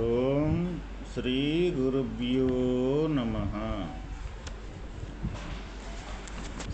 ఓం శ్రీ గురుభ్యో నమ.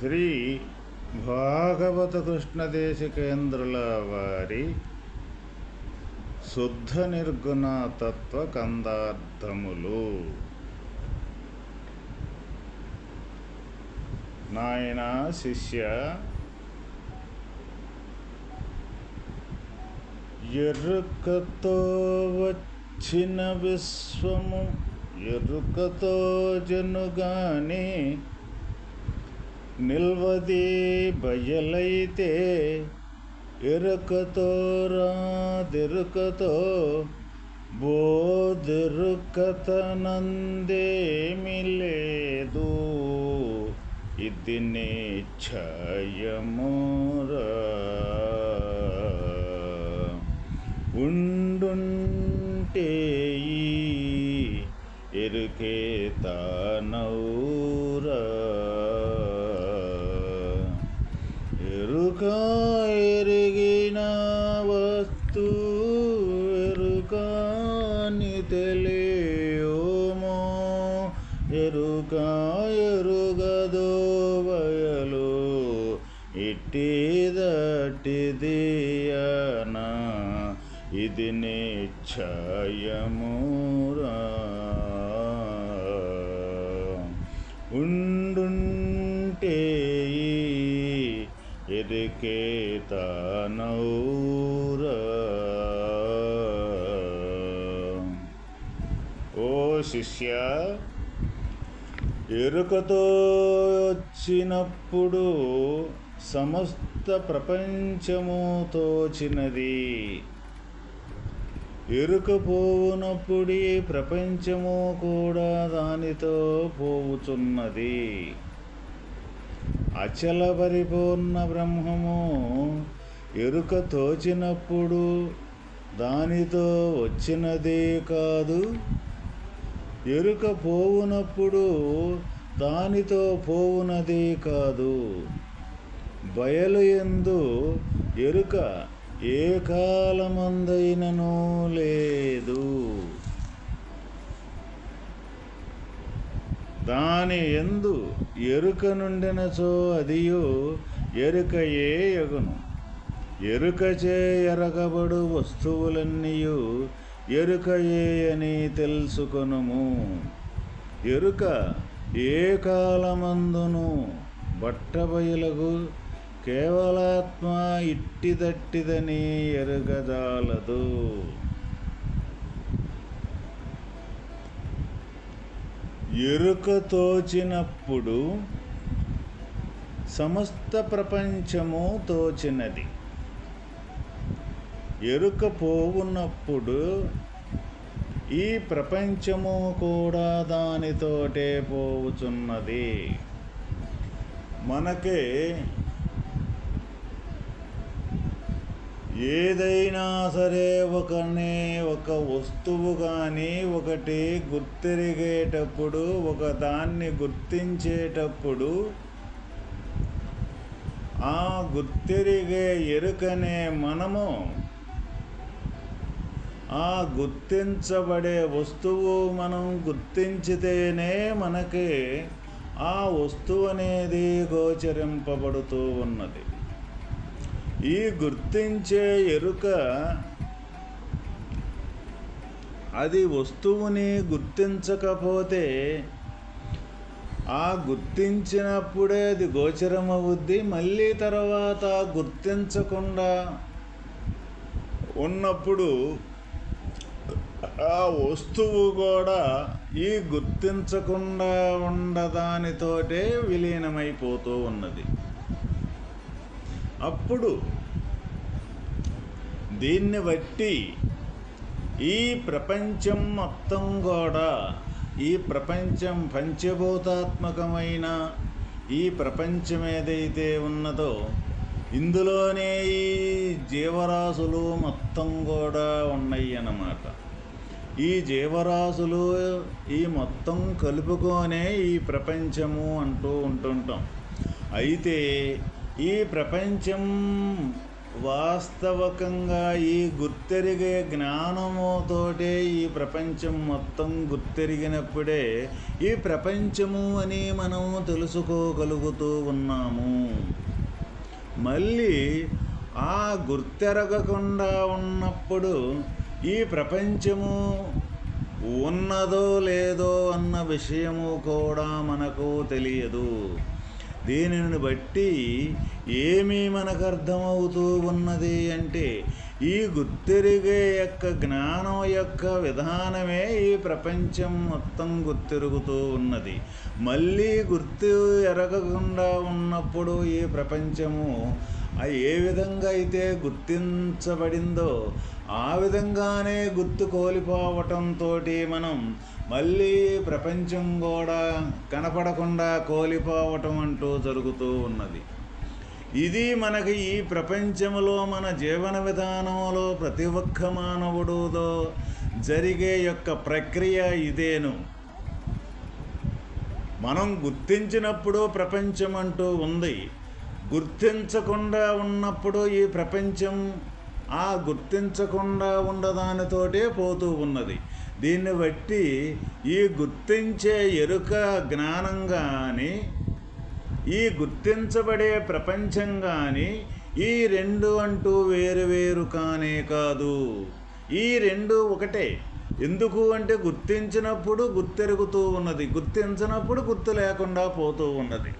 శ్రీ భాగవత కృష్ణదేశికేంద్రుల వారి శుద్ధ నిర్గుణ తత్వ కందార్థములు. నాయన శిష్య ఎరుకతో వచ్చిన విశ్వము ఎరుకతో జనుగాని నిల్వది బయలైతే ఎరుకతో రాదెరుకతో బోదెరుకతనందేమి లేదు ఇది నిశ్చయమురా ఉండుంటే ఈ ఎరుకే తానౌరా ఎరుక ఎరిగిన వస్తు ఎరుకాని తెలియోమో ఎరుక ఎరుగదో బయలు ఇట్టిదటిదియనా ఇది నిశ్చయమురా ఉండుంటే ఎదికే తనౌరా. ఓ శిష్య ఎరుకతో వచ్చినప్పుడు సమస్త ప్రపంచము తోచినది. ఎరుకపోవునప్పుడే ప్రపంచము కూడా దానితో పోవుచున్నది. అచల పరిపూర్ణ బ్రహ్మము ఎరుక తోచినప్పుడు దానితో వచ్చినదే కాదు. ఎరుక పోవునప్పుడు దానితో పోవునదే కాదు. బయలు ఎందు ఎరుక ఏ కాలమందైనను లేదు. దాని ఎందు ఎరుక నుండినచో అదియో ఎరుక ఏ యగును ఎరుకచే ఎరగబడు వస్తువులన్నీయు ఎరుక ఏ అని తెలుసుకొనుము. ఎరుక ఏ కాలమందును బట్టబయలగు కేవలాత్మ ఇట్టిదట్టిదని ఎరుగజాలదు. ఎరుక తోచినప్పుడు సమస్త ప్రపంచము తోచినది. ఎరుక పోవున్నప్పుడు ఈ ప్రపంచము కూడా దానితోటే పోవుచున్నది. మనకే ఏదైనా సరే ఒకనే ఒక వస్తువు కానీ ఒకటి గుర్తిరిగేటప్పుడు ఒక దాన్ని గుర్తించేటప్పుడు ఆ గుర్తిరిగే ఎరుకనే మనము. ఆ గుర్తించబడే వస్తువు మనం గుర్తించితేనే మనకి ఆ వస్తువు అనేది గోచరింపబడుతూ ఉన్నది. ఈ గుర్తించే ఎరుక అది వస్తువుని గుర్తించకపోతే ఆ గుర్తించినప్పుడే అది గోచరమవుద్ది మళ్ళీ తర్వాత గుర్తించకుండా ఉన్నప్పుడు ఆ వస్తువు కూడా ఈ గుర్తించకుండా ఉండదానితోటే విలీనమైపోతూ ఉన్నది. అప్పుడు దీన్ని బట్టి ఈ ప్రపంచం మొత్తం కూడా ఈ ప్రపంచం పంచభూతాత్మకమైన ఈ ప్రపంచం ఏదైతే ఉన్నదో ఇందులోనే ఈ జీవరాశులు మొత్తం కూడా ఉన్నాయి అన్నమాట ఈ జీవరాశులు ఈ మొత్తం కలుపుకొనే ఈ ప్రపంచము అంటూ ఉంటుంటాం. అయితే ఈ ప్రపంచం వాస్తవకంగా ఈ గుర్తెరిగే జ్ఞానముతోటే ఈ ప్రపంచం మొత్తం గుర్తెరిగినప్పుడే ఈ ప్రపంచము అని మనం తెలుసుకోగలుగుతూ ఉన్నాము. మళ్ళీ ఆ గుర్తెరగకుండా ఉన్నప్పుడు ఈ ప్రపంచము ఉన్నదో లేదో అన్న విషయము కూడా మనకు తెలియదు. దీనిని బట్టి ఏమీ మనకు అర్థమవుతూ ఉన్నది అంటే ఈ గుర్తెరిగే యొక్క జ్ఞానం యొక్క విధానమే ఈ ప్రపంచం మొత్తం గుర్తెరుగుతూ ఉన్నది. మళ్ళీ గుర్తు ఎరగకుండా ఉన్నప్పుడు ఈ ప్రపంచము అది ఏ విధంగా అయితే గుర్తించబడిందో ఆ విధంగానే గుర్తు కోల్పోవటంతో మనం మళ్ళీ ప్రపంచం కూడా కనపడకుండా కోల్పోవటం అంటూ జరుగుతూ ఉన్నది. ఇది మనకి ఈ ప్రపంచంలో మన జీవన విధానంలో ప్రతి ఒక్క మానవుడుతో జరిగే యొక్క ప్రక్రియ ఇదేను. మనం గుర్తించినప్పుడు ప్రపంచం అంటూ ఉంది. గుర్తించకుండా ఉన్నప్పుడు ఈ ప్రపంచం ఆ గుర్తించకుండా ఉండదానితోటే పోతూ ఉన్నది. దీన్ని బట్టి ఈ గుర్తించే ఎరుక జ్ఞానం కానీ ఈ గుర్తించబడే ప్రపంచం కానీ ఈ రెండు అంటూ వేరు వేరు కానే కాదు. ఈ రెండు ఒకటే. ఎందుకు అంటే గుర్తించినప్పుడు గుర్తెరుగుతూ ఉన్నది. గుర్తించినప్పుడు గుర్తు లేకుండా పోతూ ఉన్నది.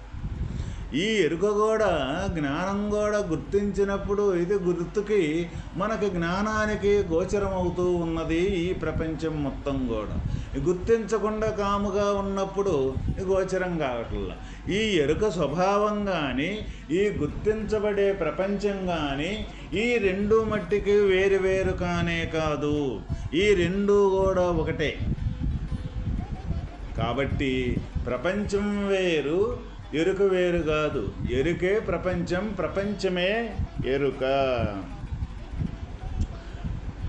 ఈ ఎరుక కూడా జ్ఞానం కూడా గుర్తించినప్పుడు ఇది గుర్తుకి మనకి జ్ఞానానికి గోచరం అవుతూ ఉన్నది ఈ ప్రపంచం మొత్తం కూడా గుర్తించకుండా కాముగా ఉన్నప్పుడు గోచరం కావట్లా. ఈ ఎరుక స్వభావం కానీ ఈ గుర్తించబడే ప్రపంచం కానీ ఈ రెండు మట్టికి వేరు వేరు కానే కాదు. ఈ రెండు కూడా ఒకటే. కాబట్టి ప్రపంచం వేరు ఎరుక వేరు కాదు. ఎరుకే ప్రపంచం ప్రపంచమే ఎరుక.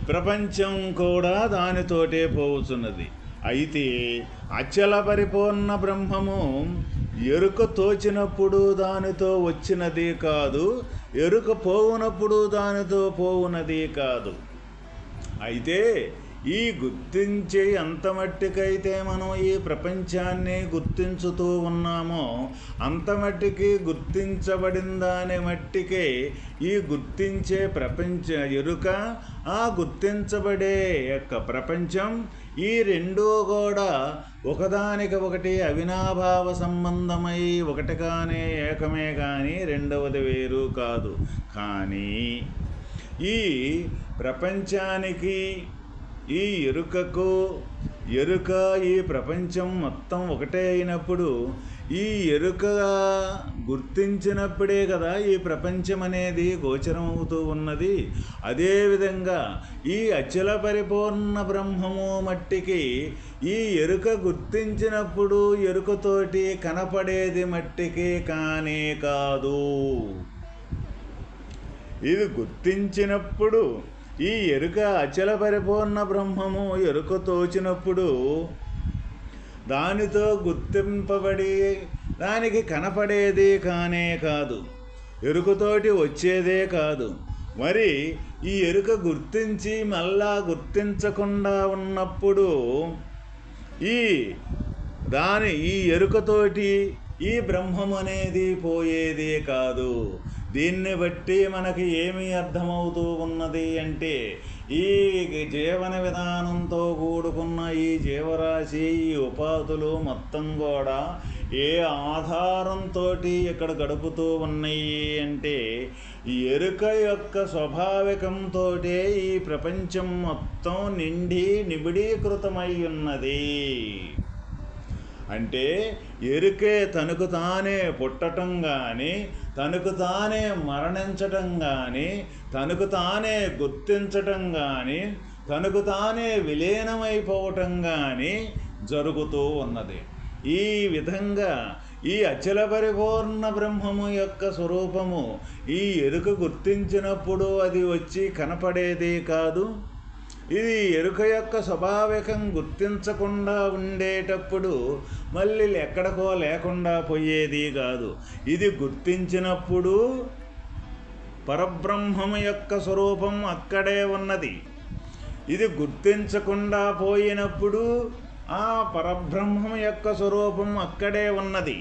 ప్రపంచం కూడా దానితోటే పోవుచున్నది. అయితే అచల పరిపూర్ణ బ్రహ్మము ఎరుక తోచినప్పుడు దానితో వచ్చినది కాదు ఎరుక పోవునప్పుడు దానితో పోవునది కాదు. అయితే ఈ గుర్తించే అంత మట్టుకైతే మనం ఈ ప్రపంచాన్ని గుర్తించుతూ ఉన్నామో అంత మట్టికి గుర్తించబడిన దాని మట్టికే ఈ గుర్తించే ప్రపంచ ఎరుక ఆ గుర్తించబడే యొక్క ప్రపంచం ఈ రెండూ కూడా ఒకదానికి ఒకటి అవినాభావ సంబంధమై ఒకటి కానీ ఏకమే కానీ రెండవది వేరు కాదు. కానీ ఈ ప్రపంచానికి ఈ ఎరుకకు ఎరుక ఈ ప్రపంచం మొత్తం ఒకటే అయినప్పుడు ఈ ఎరుక గుర్తించినప్పుడే కదా ఈ ప్రపంచం అనేది గోచరం అవుతూ ఉన్నది. అదేవిధంగా ఈ అచల పరిపూర్ణ బ్రహ్మము మట్టికి ఈ ఎరుక గుర్తించినప్పుడు ఎరుకతోటి కనపడేది మట్టికి కానే కాదు. ఇది గుర్తించినప్పుడు ఈ ఎరుక అచల పరిపూర్ణ బ్రహ్మము ఎరుక తోచినప్పుడు దానితో గుర్తింపబడి దానికి కనపడేది కానే కాదు. ఎరుకతోటి వచ్చేదే కాదు. మరి ఈ ఎరుక గుర్తించి మళ్ళా గుర్తించకుండా ఉన్నప్పుడు ఈ దాని ఈ ఎరుకతోటి ఈ బ్రహ్మం అనేది పోయేదే కాదు. దీన్ని బట్టి మనకి ఏమి అర్థమవుతూ ఉన్నది అంటే ఈ జీవన విధానంతో కూడుకున్న ఈ జీవరాశి ఈ ఉపాధులు మొత్తం కూడా ఏ ఆధారంతో ఇక్కడ గడుపుతూ ఉన్నాయి అంటే ఎరుక యొక్క స్వాభావికంతో ఈ ప్రపంచం మొత్తం నిండి నిబిడీకృతమై ఉన్నది. అంటే ఎరుకే తనకు తానే పుట్టటం కానీ తనకు తానే మరణించటం కానీ తనకు తానే గుర్తించటం కానీ తనకు తానే విలీనమైపోవటం కానీ జరుగుతూ ఉన్నది. ఈ విధంగా ఈ అచల పరిపూర్ణ బ్రహ్మము యొక్క స్వరూపము ఈ ఎరుక గుర్తించినప్పుడు అది వచ్చి కనపడేది కాదు. ఇది ఎరుక యొక్క స్వాభావికం గుర్తించకుండా ఉండేటప్పుడు మళ్ళీ ఎక్కడికో లేకుండా పోయేది కాదు. ఇది గుర్తించినప్పుడు పరబ్రహ్మము యొక్క స్వరూపం అక్కడే ఉన్నది. ఇది గుర్తించకుండా పోయినప్పుడు ఆ పరబ్రహ్మం యొక్క స్వరూపం అక్కడే ఉన్నది.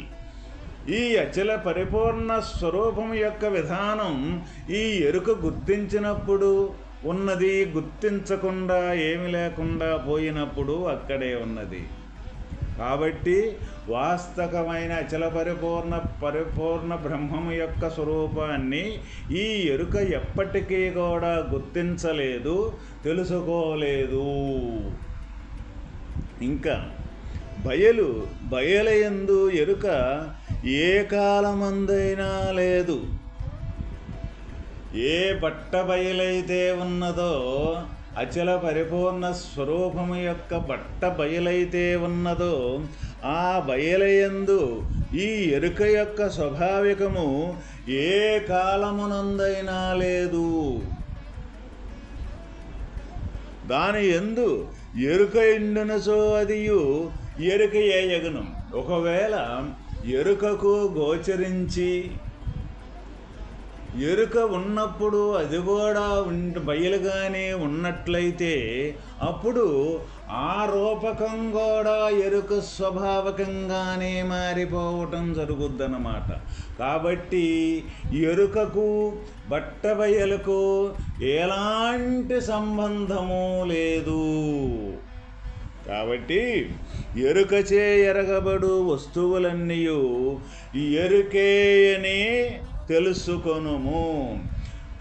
ఈ అచల పరిపూర్ణ స్వరూపం యొక్క విధానం ఈ ఎరుక గుర్తించినప్పుడు ఉన్నది గుర్తించకుండా ఏమి లేకుండా పోయినప్పుడు అక్కడే ఉన్నది. కాబట్టి వాస్తవమైన అచల పరిపూర్ణ పరిపూర్ణ బ్రహ్మము యొక్క స్వరూపాన్ని ఈ ఎరుక ఎప్పటికీ కూడా గుర్తించలేదు తెలుసుకోలేదు. ఇంకా బయలు బయలయందు ఎరుక ఏ కాలమందైనా లేదు. ఏ బట్ట బయలైతే ఉన్నదో అచల పరిపూర్ణ స్వరూపము యొక్క బట్ట బయలైతే ఉన్నదో ఆ బయలయందు ఈ ఎరుక యొక్క స్వాభావికము ఏ కాలమునందైనా లేదు. దాని ఎందు ఎరుక ఎండునసో అదియు ఎరుక ఏయగను ఒకవేళ ఎరుకకు గోచరించి ఎరుక ఉన్నప్పుడు అది కూడా బయలుగానే ఉన్నట్లయితే అప్పుడు ఆ రూపకం కూడా ఎరుక స్వభావకంగానే మారిపోవటం జరుగుద్దన్నమాట. కాబట్టి ఎరుకకు బట్టబయలకు ఎలాంటి సంబంధము లేదు. కాబట్టి ఎరుకచే ఎరగబడు వస్తువులన్నీ ఎరుకేయనే తెలుసుకొనుము.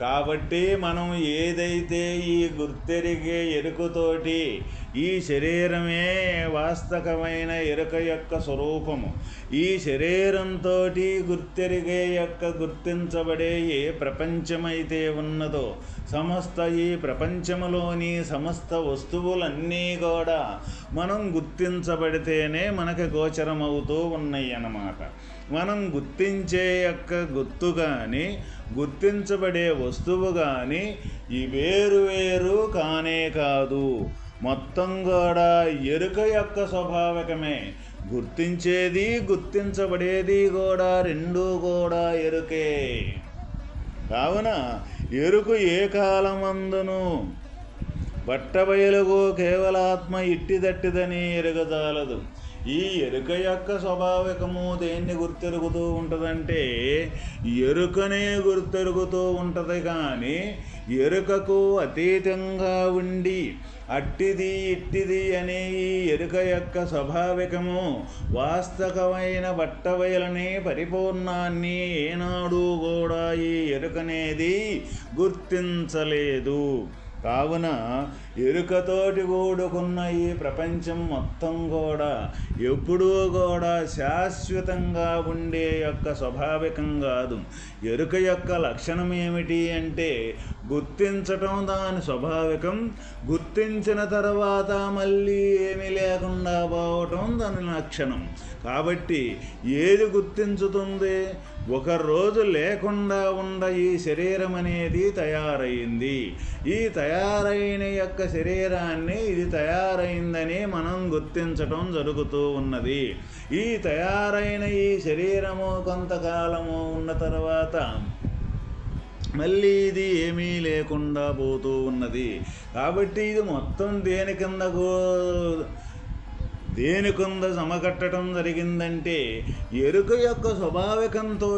కాబట్టి మనం ఏదైతే ఈ గుర్తెరిగే ఎరుకతోటి ఈ శరీరమే వాస్తవమైన ఎరుక యొక్క స్వరూపము. ఈ శరీరంతో గుర్తెరిగే యొక్క గుర్తించబడే ఏ ప్రపంచమైతే ఉన్నదో సమస్త ఈ ప్రపంచములోని సమస్త వస్తువులన్నీ కూడా మనం గుర్తించబడితేనే మనకి గోచరమవుతూ ఉన్నాయి అన్నమాట మనం గుర్తించే యొక్క గుర్తు కానీ గుర్తించబడే వస్తువు కానీ ఈ వేరు వేరు కానే కాదు. మొత్తం కూడా ఎరుక యొక్క స్వభావికమే. గుర్తించేది గుర్తించబడేది కూడా రెండూ కూడా ఎరుకే. కావున ఎరుకు ఏ కాలమందును బట్టబయలుగు కేవలాత్మ ఇట్టిదట్టిదని ఎరుగజాలదు ఈ ఎరుక యొక్క స్వాభావికము దేన్ని గుర్తెరుగుతూ ఉంటుందంటే ఎరుకనే గుర్తెరుగుతూ ఉంటుంది కానీ ఎరుకకు అతీతంగా ఉండి అట్టిది ఇట్టిది అనే ఈ ఎరుక యొక్క స్వాభావికము వాస్తవమైన బట్టబయలని పరిపూర్ణాన్ని ఏనాడు కూడా ఈ ఎరుకనేది గుర్తించలేదు. కావున ఎరుకతోటి కూడుకున్న ఈ ప్రపంచం మొత్తం కూడా ఎప్పుడూ కూడా శాశ్వతంగా ఉండే యొక్క స్వాభావికం కాదు. ఎరుక యొక్క లక్షణం ఏమిటి అంటే గుర్తించటం దాని స్వాభావికం. గుర్తించిన తర్వాత మళ్ళీ ఏమీ లేకుండా పోవటం దాని లక్షణం. కాబట్టి ఏది గుర్తించుతుంది? ఒకరోజు లేకుండా ఉండ ఈ శరీరం అనేది తయారైంది. ఈ తయారైన యొక్క శరీరాన్ని ఇది తయారైందని మనం గుర్తించటం జరుగుతూ ఉన్నది. ఈ తయారైన ఈ శరీరము కొంతకాలము ఉన్న తర్వాత మళ్ళీ ఇది ఏమీ లేకుండా పోతూ ఉన్నది. కాబట్టి ఇది మొత్తం దేని కిందకు దేని కింద సమకట్టడం జరిగిందంటే ఎరుక యొక్క స్వాభావికంతో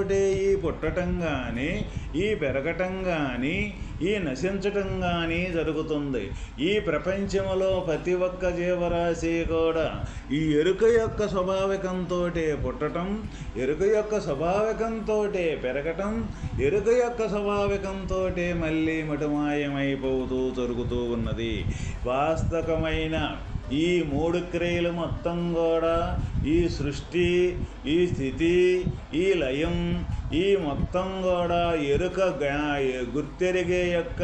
ఈ పుట్టటం కానీ ఈ పెరగటం కానీ ఈ నశించటం కానీ జరుగుతుంది. ఈ ప్రపంచంలో ప్రతి ఒక్క జీవరాశి కూడా ఈ ఎరుక యొక్క స్వాభావికంతో పుట్టటం ఎరుక యొక్క స్వాభావికంతో పెరగటం ఎరుక యొక్క స్వాభావికంతో మళ్ళీ మటుమాయమైపోతూ జరుగుతూ ఉన్నది. వాస్తవమైన ఈ మూడు క్రియలు మొత్తం కూడా ఈ సృష్టి ఈ స్థితి ఈ లయం ఈ మొత్తం కూడా ఎరుక గుర్తెరిగే యొక్క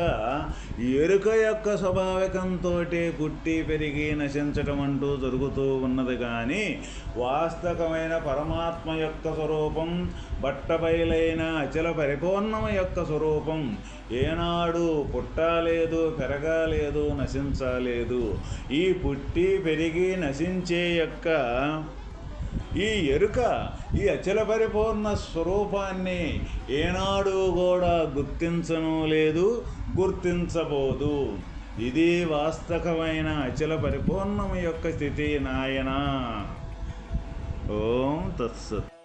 ఎరుక యొక్క స్వాభావికంతో పుట్టి పెరిగి నశించటం అంటూ జరుగుతూ ఉన్నది కానీ వాస్తవమైన పరమాత్మ యొక్క స్వరూపం బట్టబయలైన అచల పరిపూర్ణమ యొక్క స్వరూపం ఏనాడు పుట్టలేదు పెరగలేదు నశించాలేదు. ఈ పుట్టి పెరిగి నశించే యొక్క ఈ ఎరుక ఈ అచల పరిపూర్ణ స్వరూపాన్ని ఏనాడు కూడా గుర్తించను లేదు గుర్తించబోదు. ఇది వాస్తవమైన అచల పరిపూర్ణం యొక్క స్థితి నాయన. ఓం తత్సత్.